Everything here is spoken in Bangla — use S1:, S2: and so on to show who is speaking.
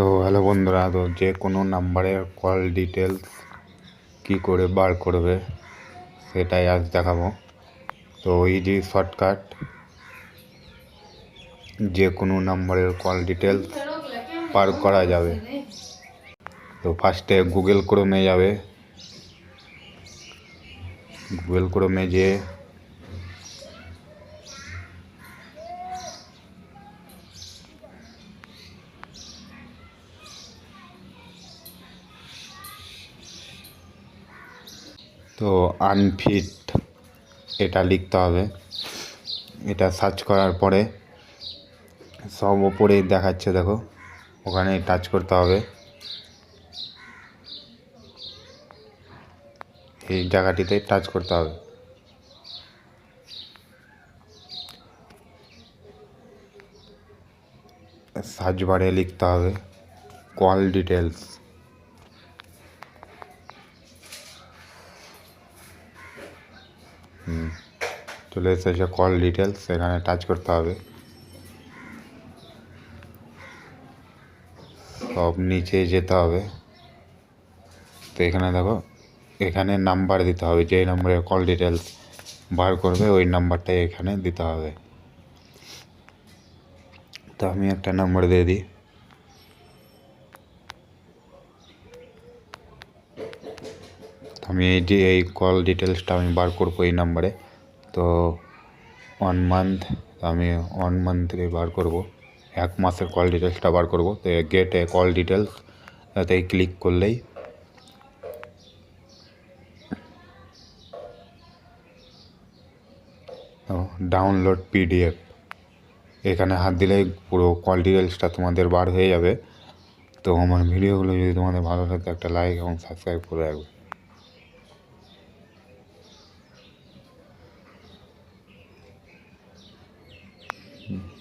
S1: তো হ্যালো বন্ধুরা, তো যে কোনো নাম্বারের কল ডিটেলস কী করে বার করবে সেটাই আজ দেখাবো। তো ইজি শর্টকাট যে কোনো নাম্বারের কল ডিটেলস বার করা যাবে। তো ফার্স্টে গুগল ক্রোমে যাবে। গুগল ক্রোমে যেয়ে তো আনফিট এটা লিখতে হবে। এটা সার্চ করার পরে সব ওপরেই দেখাচ্ছে দেখো, ওখানে টাচ করতে হবে। এই জায়গাটিতে টাচ করতে হবে। সার্চ বারে লিখতে হবে কল ডিটেলস হুম। চলে এসেছে কল ডিটেলস এখানে টাচ করতে হবে। সব নিচে যেতে হবে। তো এখানে দেখো, এখানে নাম্বার দিতে হবে, যেই নম্বরে কল ডিটেলস বার করবে, ওই নাম্বারটাই এখানে দিতে হবে। তো আমি একটা নাম্বার দিয়ে দিই। আমি এই এই কল ডিটেলসটা আমি বার করব এই নাম্বারে তো ওয়ান মান্থ আমি ওয়ান মান্থে বার করব। এক মাসের কল ডিটেলসটা বার করব। তো গেট এ কল ডিটেলস তাতে ক্লিক করলেই ডাউনলোড পিডিএফ এখানে হাত দিলেই পুরো কল ডিটেলসটা তোমাদের বার হয়ে যাবে। তো আমার ভিডিওগুলো যদি তোমাদের ভালো লাগে একটা লাইক এবং সাবস্ক্রাইব করে রাখবে। Mm.